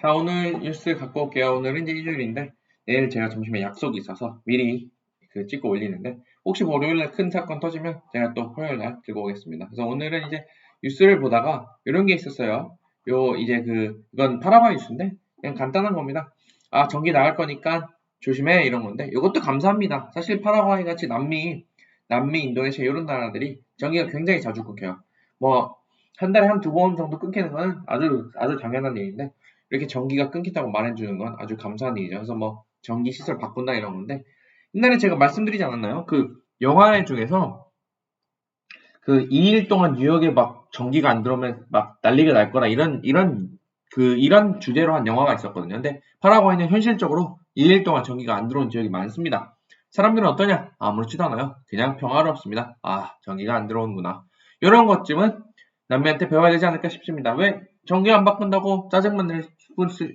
자, 오늘 뉴스 갖고 올게요. 오늘은 이제 일요일인데, 내일 제가 점심에 약속이 있어서 미리 그 찍고 올리는데, 혹시 월요일날 큰 사건 터지면 제가 또 화요일날 들고 오겠습니다. 그래서 오늘은 이제 뉴스를 보다가 이런 게 있었어요. 요, 이제 그, 이건 파라마 뉴스인데, 그냥 간단한 겁니다. 아, 전기 나갈 거니까 조심해, 이런 건데, 이것도 감사합니다. 사실 파라과이 같이 남미, 남미, 인도네시아 이런 나라들이 전기가 굉장히 자주 끊겨요. 뭐, 한 달에 한 두 번 정도 끊기는 건 아주, 아주 당연한 일인데, 이렇게 전기가 끊긴다고 말해주는 건 아주 감사한 일이죠. 그래서 뭐 전기 시설 바꾼다 이런 건데 옛날에 제가 말씀드리지 않았나요? 그 영화 중에서 그 2일 동안 뉴욕에 막 전기가 안 들어오면 막 난리가 날 거라 이런 이런 그 이런 주제로 한 영화가 있었거든요. 근데 파라과이는 현실적으로 2일 동안 전기가 안 들어온 지역이 많습니다. 사람들은 어떠냐? 아무렇지도 않아요. 그냥 평화롭습니다. 아, 전기가 안 들어오는구나. 이런 것쯤은 남미한테 배워야 되지 않을까 싶습니다. 왜 전기 안 바꾼다고 짜증만 낼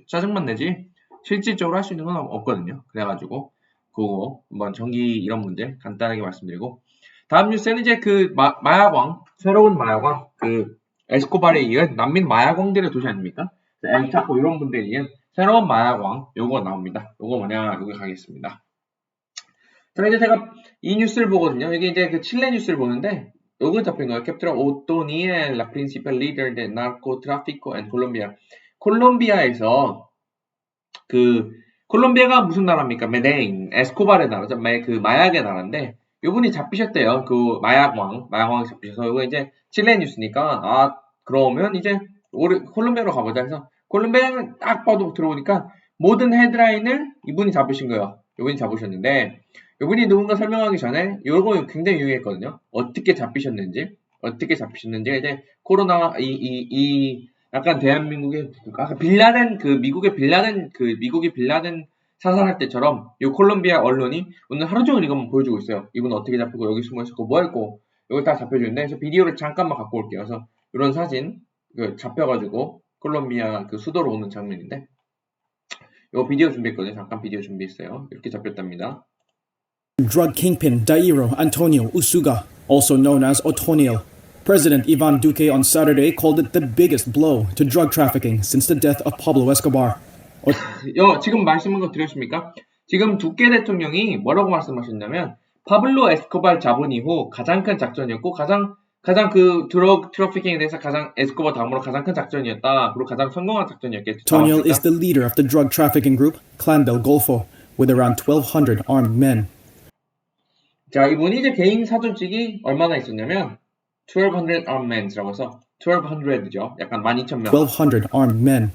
짜증만 내지 실질적으로 할 수 있는 건 없거든요. 그래가지고 그거 한번 전기 이런 문제 간단하게 말씀드리고 다음 뉴스는 이제 그 마, 마약왕 새로운 마약왕 그 에스코바르에 이은 난민 마약왕들의 도시 아닙니까? 엘차코 이런 분들에 이은 새로운 마약왕 요거 나옵니다. 요거 뭐냐 여기 가겠습니다. 자 이제 제가 이 뉴스를 보거든요. 이게 이제 그 칠레 뉴스를 보는데 잡힌 거예요. Captura Otoniel, la principal leader de narcotráfico en Colombia. 콜롬비아에서 그 콜롬비아가 무슨 나라입니까? 메데인, 에스코바르의 나라죠. 그 마약의 나라인데 이분이 잡히셨대요. 그 마약왕, 마약왕이 잡히셔서 이거 이제 칠레 뉴스니까 아 그러면 이제 오래 콜롬비아로 가보자 해서 콜롬비아는 딱 봐도 들어오니까 모든 헤드라인을 이분이 잡으신 거예요. 이분이 잡으셨는데 이분이 누군가 설명하기 전에 이거 굉장히 유용했거든요. 어떻게 잡히셨는지, 어떻게 잡히셨는지 이제 코로나 이 이, 이 약간 대한민국의 아까 빌라덴 그 미국의 빌라덴 그 미국이 빌라덴 사살할 때처럼 이 콜롬비아 언론이 오늘 하루 종일 이것만 보여주고 있어요. 이분 어떻게 잡히고 여기 숨어 있었고 뭐 했고 이걸 다 잡혀주는데 그래서 비디오를 잠깐만 갖고 올게요. 그래서 이런 사진 그 잡혀가지고 콜롬비아 그 수도로 오는 장면인데 이거 비디오 준비했거든요. 잠깐 비디오 준비했어요. 이렇게 잡혔답니다. Drug kingpin Dairo Antonio Usuga, also known as Otoniel. President Ivan Duque on Saturday called it the biggest blow to drug trafficking since the death of Pablo Escobar. 여, 지금 말씀한 거 들으십니까? 지금 두께 대통령이 뭐라고 말씀하셨냐면 파블로 에스코발 잡은 이후 가장 큰 작전이었고 가장 가장 그 드럭 트래피킹에 대해서 가장 에스코바 다음으로 가장 큰 작전이었다. 그리고 가장 성공한 작전이었겠죠. Toniel is the leader of the drug trafficking group Clan del Golfo, with around 1,200 armed men. 자, 이분이 이제 개인 사조직이 얼마나 있었냐면 1200 armed men이라고 해서 1200죠. 약간 12,000명. 1,200 armed men.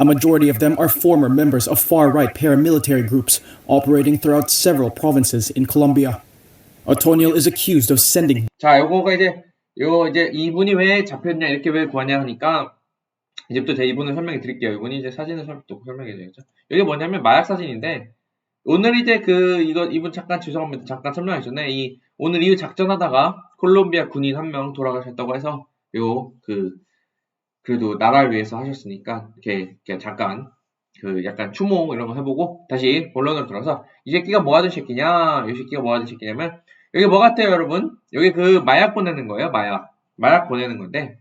A majority of them are former members of far-right paramilitary groups operating throughout several provinces in Colombia. Otoniel is accused of sending 자, 요거가 이제 요 이제 이분이 왜 잡혔냐 이렇게 왜 구하냐 하니까 이제부터 제 이분을 설명해 드릴게요. 이분이 이제 사진을 설, 또 설명해 줘야죠. 이게 뭐냐면 마약 사진인데 오늘 이제 그 이거 이분 잠깐 죄송합니다. 잠깐 설명하셨네. 이 오늘 이후 작전하다가 콜롬비아 군인 한 명 돌아가셨다고 해서 요 그 그래도 나라를 위해서 하셨으니까 이렇게, 이렇게 잠깐 그 약간 추모 이런 거 해보고 다시 본론으로 들어서 이 새끼가 뭐 하던 새끼냐 이 새끼가 뭐 하던 새끼냐면 여기 뭐 같아요 여러분 여기 그 마약 보내는 거예요 마약 마약 보내는 건데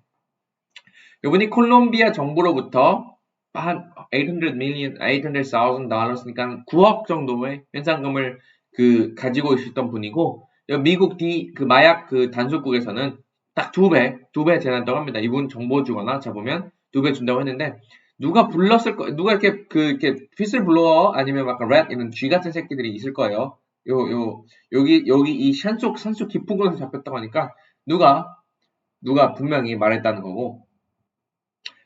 이분이 콜롬비아 정부로부터 한 800 million, 800,000 달러니까 9억 정도의 현상금을 그 가지고 있었던 분이고 미국 D 그 마약 그 단속국에서는 딱 두 배, 두배 제한다고 합니다. 이분 정보 주거나 잡으면 두 배 준다고 했는데 누가 불렀을 거, 누가 이렇게 그 이렇게 핏을 불러 아니면 막 랩 이런 쥐 같은 새끼들이 있을 거예요. 요, 요, 여기, 여기 이 산속, 산속 깊은 곳에서 잡혔다고 하니까 누가, 누가 분명히 말했다는 거고.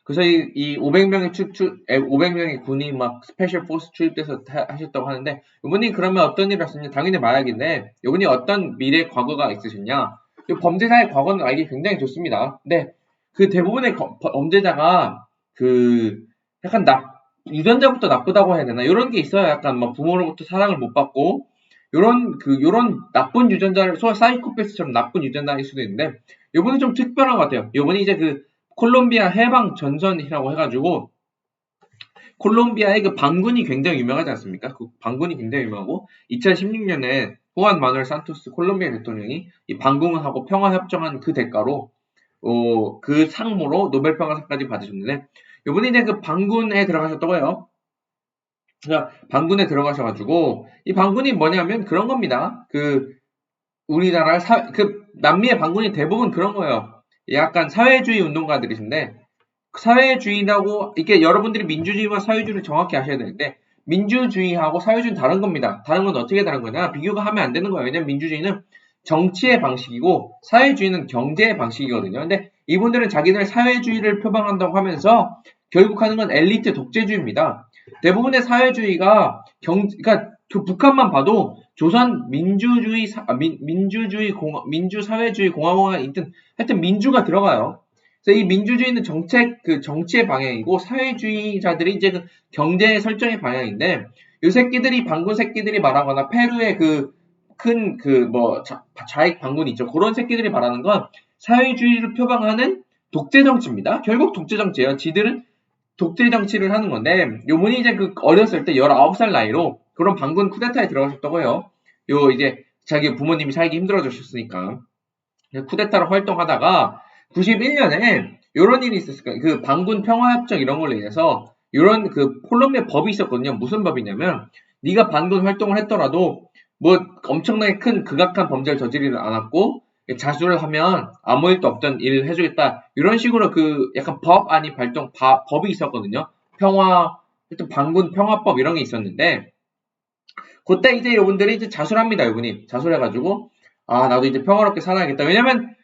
그래서 이, 이 500명의 추, 추, 500명의 군이 막 스페셜 포스 투입돼서 타, 하셨다고 하는데, 이분이 그러면 어떤 일을 하셨냐? 당연히 마약인데, 이분이 어떤 미래 과거가 있으셨냐? 이 범죄자의 과거는 알기 굉장히 좋습니다. 근데 그 대부분의 거, 범죄자가 그 약간 나, 유전자부터 나쁘다고 해야 되나? 이런 게 있어요. 약간 막 부모로부터 사랑을 못 받고, 요런 그 요런 나쁜 유전자를 소위 사이코패스처럼 나쁜 유전자일 수도 있는데 요번이 좀 특별한 것 같아요. 요번이 이제 그 콜롬비아 해방 전선이라고 해가지고 콜롬비아의 그 반군이 굉장히 유명하지 않습니까? 그 반군이 굉장히 유명하고 2016년에 후안 마누엘 산토스 콜롬비아 대통령이 이 반군하고 평화 협정한 그 대가로 어, 그 상무로 노벨 평화상까지 받으셨는데 요번에 이제 그 반군에 들어가셨다고 해요. 자, 반군에 들어가셔가지고, 이 반군이 뭐냐면 그런 겁니다. 그, 우리나라 사, 그, 남미의 반군이 대부분 그런 거예요. 약간 사회주의 운동가들이신데, 사회주의라고, 이게 여러분들이 민주주의와 사회주의를 정확히 아셔야 되는데, 민주주의하고 사회주의는 다른 겁니다. 다른 건 어떻게 다른 거냐? 비교가 하면 안 되는 거예요. 왜냐면 민주주의는 정치의 방식이고, 사회주의는 경제의 방식이거든요. 근데 이분들은 자기들 사회주의를 표방한다고 하면서, 결국 하는 건 엘리트 독재주의입니다. 대부분의 사회주의가 경, 그러니까 그 북한만 봐도 조선 민주주의 사, 아, 민, 민주주의 공 민주사회주의 공화국에 있든 하여튼 민주가 들어가요. 그래서 이 민주주의는 정책 그 정치의 방향이고 사회주의자들이 이제 그 경제 설정의 방향인데 이 새끼들이 방군 새끼들이 말하거나 페루의 그 큰 그 뭐 좌익 방군이 있죠. 그런 새끼들이 말하는 건 사회주의를 표방하는 독재 정치입니다. 결국 독재 정치예요. 지들은 독재 정치를 하는 건데 요분이 이제 그 어렸을 때 19살 나이로 그런 반군 쿠데타에 들어가셨다고 해요. 요 이제 자기 부모님이 살기 힘들어졌으니까 쿠데타로 활동하다가 91년에 요런 일이 있었을 거예요. 그 반군 평화협정 이런 걸로 인해서 요런 그 콜롬비아 법이 있었거든요. 무슨 법이냐면 네가 반군 활동을 했더라도 뭐 엄청나게 큰 극악한 범죄를 저지르지 않았고 자수를 하면 아무 일도 없던 일을 해주겠다. 이런 식으로 그 약간 법 아닌 발동, 바- 법이 있었거든요. 평화, 하여튼 반군 평화법 이런 게 있었는데, 그때 이제 이분들이 이제 자수를 합니다. 이분이. 자수를 해가지고, 아, 나도 이제 평화롭게 살아야겠다. 왜냐면,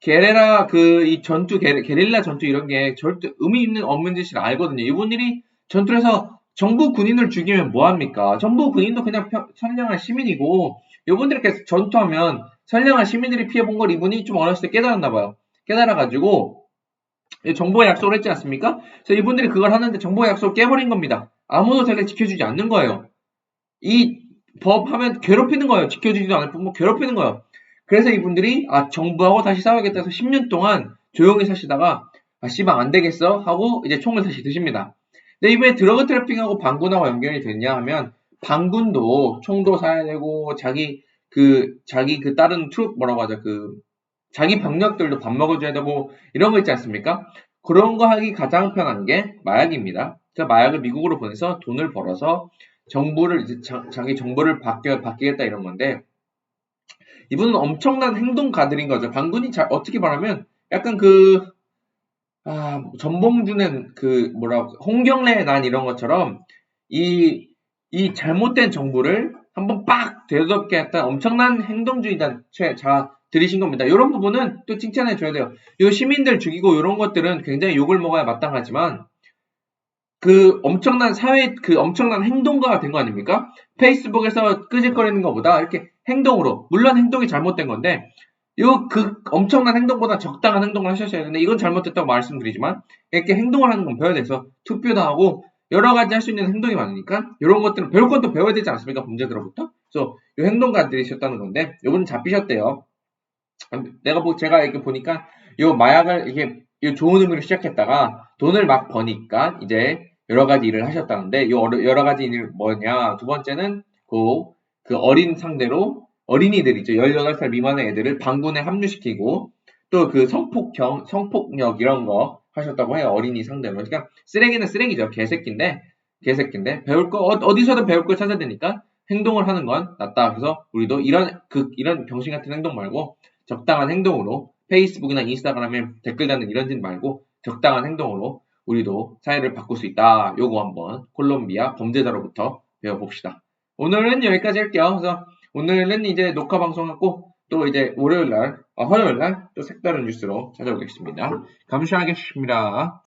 게레라, 그, 이 전투, 게, 게릴라 전투 이런 게 절대 의미 있는 없는 짓을 알거든요. 이분들이 전투를 해서 정부 군인을 죽이면 뭐합니까? 정부 군인도 그냥 평- 선량한 시민이고, 이분들이 계속 전투하면 선량한 시민들이 피해본 걸 이분이 좀 어렸을 때 깨달았나 봐요. 깨달아가지고 정보의 약속을 했지 않습니까? 그래서 이분들이 그걸 하는데 정보의 약속을 깨버린 겁니다. 아무도 자기를 지켜주지 않는 거예요. 이 법 하면 괴롭히는 거예요. 지켜주지도 않을 뿐, 뭐 괴롭히는 거예요. 그래서 이분들이 아 정부하고 다시 싸워야겠다 해서 10년 동안 조용히 사시다가 아 씨방 안 되겠어 하고 이제 총을 다시 드십니다. 근데 이번에 드러그 트래핑하고 반군하고 연결이 됐냐 하면 반군도 총도 사야 되고 자기 그 자기 그 다른 트룹 뭐라고 하죠 그 자기 병력들도 밥 먹어줘야 되고 이런 거 있지 않습니까? 그런 거 하기 가장 편한 게 마약입니다. 그래서 마약을 미국으로 보내서 돈을 벌어서 정부를 이제 자, 기 정보를 바뀌, 바뀌겠다 이런 건데 이분은 엄청난 행동가들인 거죠. 반군이 잘 어떻게 말하면 약간 그 아, 전봉준의 그 뭐라 홍경래 난 이런 것처럼 이, 이 잘못된 정보를 한번 빡 되돌게 했던 엄청난 행동주의자 자 들이신 겁니다. 이런 부분은 또 칭찬해 줘야 돼요. 이 시민들 죽이고 이런 것들은 굉장히 욕을 먹어야 마땅하지만 그 엄청난 사회 그 엄청난 행동가가 된 거 아닙니까? 페이스북에서 끄질거리는 것보다 이렇게 행동으로 물론 행동이 잘못된 건데 요 그 엄청난 행동보다 적당한 행동을 하셨어야 되는데 이건 잘못됐다고 말씀드리지만 이렇게 행동을 하는 건 배워야 돼서 투표도 하고 여러 가지 할 수 있는 행동이 많으니까 이런 것들은 배울 것도 배워야 되지 않습니까? 문제들로부터 그래서 이 행동가들이셨다는 건데 요분은 잡히셨대요. 내가 뭐 제가 이렇게 보니까 요 마약을 이게 요 좋은 의미로 시작했다가 돈을 막 버니까 이제 여러 가지 일을 하셨다는데 요 여러- 가지 일 뭐냐. 두 번째는 그, 그 어린 상대로 어린이들 있죠. 18살 미만의 애들을 반군에 합류시키고 또 그 성폭형 성폭력 이런 거 하셨다고 해요. 어린이 상대로. 그러니까 쓰레기는 쓰레기죠. 개새끼인데 개새끼인데 배울 거 어, 어디서든 배울 걸 찾아야 되니까 행동을 하는 건 낫다. 그래서 우리도 이런 그 이런 병신 같은 행동 말고 적당한 행동으로 페이스북이나 인스타그램에 댓글 다는 이런 짓 말고 적당한 행동으로 우리도 사회를 바꿀 수 있다. 요거 한번 콜롬비아 범죄자로부터 배워봅시다. 오늘은 여기까지 할게요. 그래서 오늘은 이제 녹화 방송하고 또 이제 월요일 날, 아, 화요일 날 또 색다른 뉴스로 찾아오겠습니다. 감사하겠습니다.